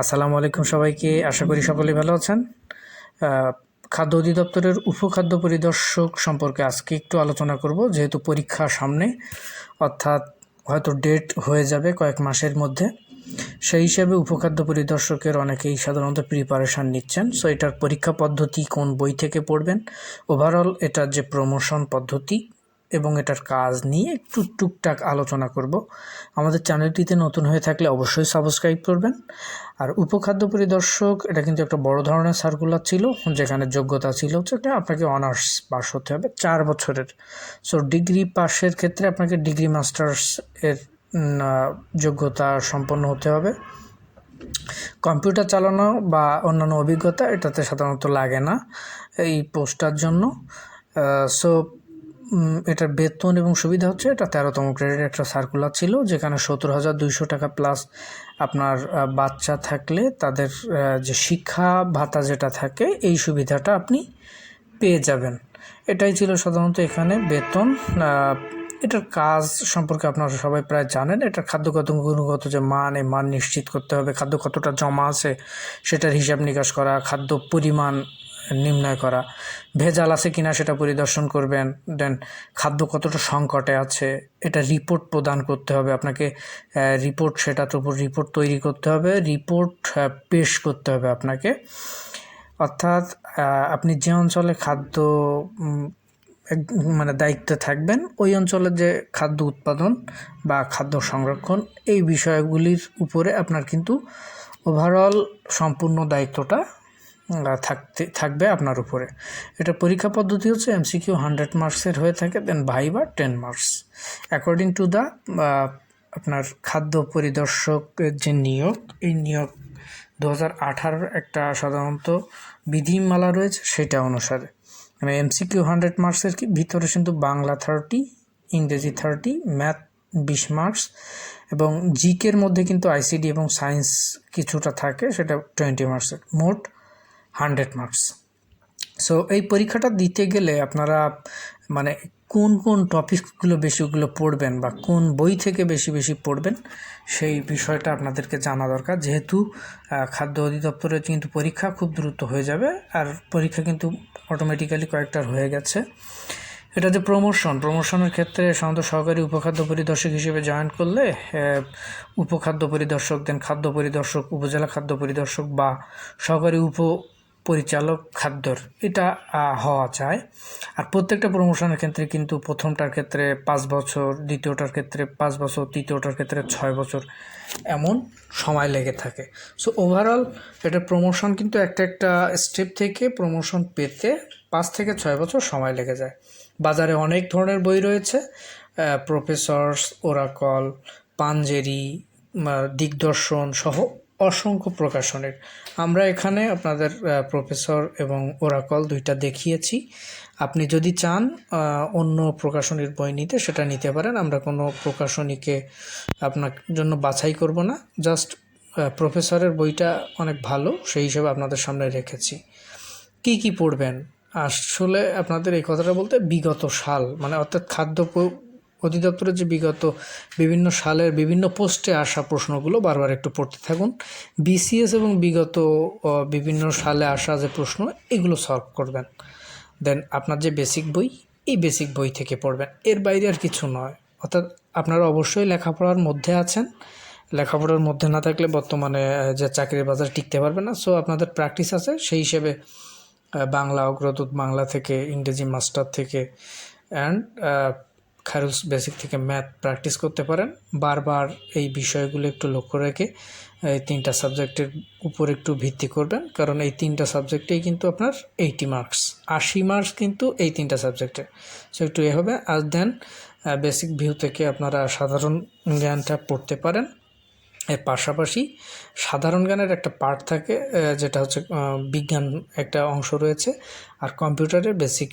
আসসালামু আলাইকুম সবাইকে। আশা করি সকলেই ভালো আছেন। খাদ্য অধিদপ্তরের উপখাদ্য পরিদর্শক সম্পর্কে আজকে একটু আলোচনা করব, যেহেতু পরীক্ষা সামনে, অর্থাৎ হয়তো ডেট হয়ে যাবে কয়েক মাসের মধ্যে। সেই হিসাবে উপখাদ্য পরিদর্শকের অনেকেই সাধারণত প্রিপারেশান নিচ্ছেন। সো এটার পরীক্ষা পদ্ধতি কোন বই থেকে পড়বেন? ওভারঅল এটার যে প্রমোশন পদ্ধতি এবং এটার কাজ নিয়ে একটু টুকটাক আলোচনা করব। আমাদের চ্যানেলটিতে নতুন হয়ে থাকলে অবশ্যই সাবস্ক্রাইব করবেন। আর উপখাদ্য পরিদর্শক, এটা কিন্তু একটা বড় ধরনের সার্কুলার ছিল, যেখানে যোগ্যতা ছিল কি আপনাকে অনার্স পাস হতে হবে চার বছরের। সো ডিগ্রি পাসের ক্ষেত্রে আপনাকে ডিগ্রি মাস্টার্স এর যোগ্যতা সম্পন্ন হতে হবে। কম্পিউটার চালানো বা অন্যান্য অভিজ্ঞতা এটাতে সাধারণত লাগে না এই পোস্টার জন্য। সো এটার বেতন এবং সুবিধা হচ্ছে, এটা তেরোতম গ্রেডের একটা সার্কুলার ছিল, যেখানে সত্তর হাজার দুইশো টাকা প্লাস আপনার বাচ্চা থাকলে তাদের যে শিক্ষা ভাতা যেটা থাকে, এই সুবিধাটা আপনি পেয়ে যাবেন। এটাই ছিল সাধারণত এখানে বেতন। এটার কাজ সম্পর্কে আপনারা সবাই প্রায় জানেন, এটার খাদ্যগত গুণগত যে মান, এই মান নিশ্চিত করতে হবে, খাদ্য কতটা জমা আছে সেটার হিসাব নিকাশ করা, খাদ্য পরিমাণ নির্ণয় করা। ভেজাল আছে কিনা সেটা পরিদর্শন করবেন। দেন খাদ্য কতটা সংকটে আছে, এটা রিপোর্ট প্রদান করতে হবে। আপনাকে রিপোর্ট সেটার উপর রিপোর্ট তৈরি করতে হবে রিপোর্ট পেশ করতে হবে আপনাকে। অর্থাৎ আপনি যে অঞ্চলে খাদ্য মানে দায়িত্বে থাকবেন, ওই অঞ্চলের যে খাদ্য উৎপাদন বা খাদ্য সংরক্ষণ, এই বিষয়গুলির উপরে আপনার কিন্তু ওভারঅল সম্পূর্ণ দায়িত্বটা থাকতে, থাকবে আপনার উপরে। এটা পরীক্ষা পদ্ধতি হচ্ছে এমসিকিউ হান্ড্রেড মার্কসের হয়ে থাকে then viva ten marks according to the আপনার খাদ্য পরিদর্শকের যে নিয়োগ, এই নিয়োগ দু হাজার একটা সাধারণত বিধিমালা রয়েছে সেটা অনুসারে। মানে এমসিকিউ হান্ড্রেড মার্কসের কি? ভিতরে কিন্তু বাংলা থার্টি ইংরেজি থার্টি ম্যাথ বিশ মার্কস এবং জিকের মধ্যে কিন্তু আইসিডি এবং সায়েন্স কিছুটা থাকে, সেটা টোয়েন্টি মার্কসের মোট হান্ড্রেড মার্কস। সো এই পরীক্ষাটা দিতে গেলে আপনারা মানে কোন কোন টপিকগুলো বেশিগুলো পড়বেন বা কোন বই থেকে বেশি বেশি পড়বেন সেই বিষয়টা আপনাদেরকে জানা দরকার। যেহেতু খাদ্য অধিদপ্তরের কিন্তু পরীক্ষা খুব দ্রুত হয়ে যাবে আর পরীক্ষা কিন্তু অটোমেটিক্যালি কয়েকটার হয়ে গেছে। এটা যে প্রমোশন প্রমোশনের ক্ষেত্রে সাধারণত সহকারী উপখাদ্য পরিদর্শক হিসেবে জয়েন করলে উপখাদ্য পরিদর্শক দেন খাদ্য পরিদর্শক, উপজেলা খাদ্য পরিদর্শক বা সহকারী উপ পরিচালক খাদ্যর এটা হওয়া চায় আর প্রত্যেকটা প্রমোশনের ক্ষেত্রে কিন্তু প্রথমটার ক্ষেত্রে পাঁচ বছর, দ্বিতীয়টার ক্ষেত্রে পাঁচ বছর, তৃতীয়টার ক্ষেত্রে ছয় বছর এমন সময় লেগে থাকে। সো ওভারঅল এটা প্রমোশন কিন্তু একটা একটা স্টেপ থেকে প্রমোশন পেতে পাঁচ থেকে ছয় বছর সময় লেগে যায়। বাজারে অনেক ধরনের বই রয়েছে প্রফেসর্স ওরাকল পাঞ্জেরি দিগদর্শন সহ অসংখ্য প্রকাশনের। আমরা এখানে আপনাদের প্রফেসর এবং ওরাকল দুইটা দেখিয়েছি। আপনি যদি চান অন্য প্রকাশনীর বই নিতে, সেটা নিতে পারেন। আমরা কোনো প্রকাশনীকে আপনার জন্য বাছাই করব না। জাস্ট প্রফেসরের বইটা অনেক ভালো, সেই হিসেবে আপনাদের সামনে রেখেছি। কি কি পড়বেন? আসলে আপনাদের এই কথাটা বলতে বিগত সাল মানে অর্থাৎ খাদ্য অধিদপ্তরের যে বিগত বিভিন্ন সালের বিভিন্ন পোস্টে আসা প্রশ্নগুলো বারবার একটু পড়তে থাকুন। বিসিএস এবং বিগত বিভিন্ন সালে আসা যে প্রশ্ন, এগুলো সলভ করবেন। দেন আপনার যে বেসিক বই, এই বেসিক বই থেকে পড়বেন। এর বাইরে আর কিছু নয়। অর্থাৎ আপনারা অবশ্যই লেখাপড়ার মধ্যে আছেন। লেখাপড়ার মধ্যে না থাকলে বর্তমানে যে চাকরির বাজার টিকতে পারবে না। সো আপনাদের প্র্যাকটিস আছে। সেই হিসেবে বাংলা অগ্রদূত বাংলা থেকে ইংরেজি মাস্টার থেকে অ্যান্ড খারুস বেসিক থেকে ম্যাথ প্র্যাকটিস করতে পারেন। বারবার এই বিষয়গুলো একটু লক্ষ্য রেখে, এই তিনটা সাবজেক্টের উপর একটু ভিত্তি করবেন। কারণ এই তিনটা সাবজেক্টেই কিন্তু আপনার এইটি মার্কস আশি মার্কস কিন্তু এই তিনটা সাবজেক্টে সো একটু এ হবে। আর দেন বেসিক ভিউ থেকে আপনারা সাধারণ জ্ঞানটা পড়তে পারেন। এর পাশাপাশি সাধারণ জ্ঞানের একটা পার্ট থাকে যেটা হচ্ছে বিজ্ঞান একটা অংশ রয়েছে। আর কম্পিউটারের বেসিক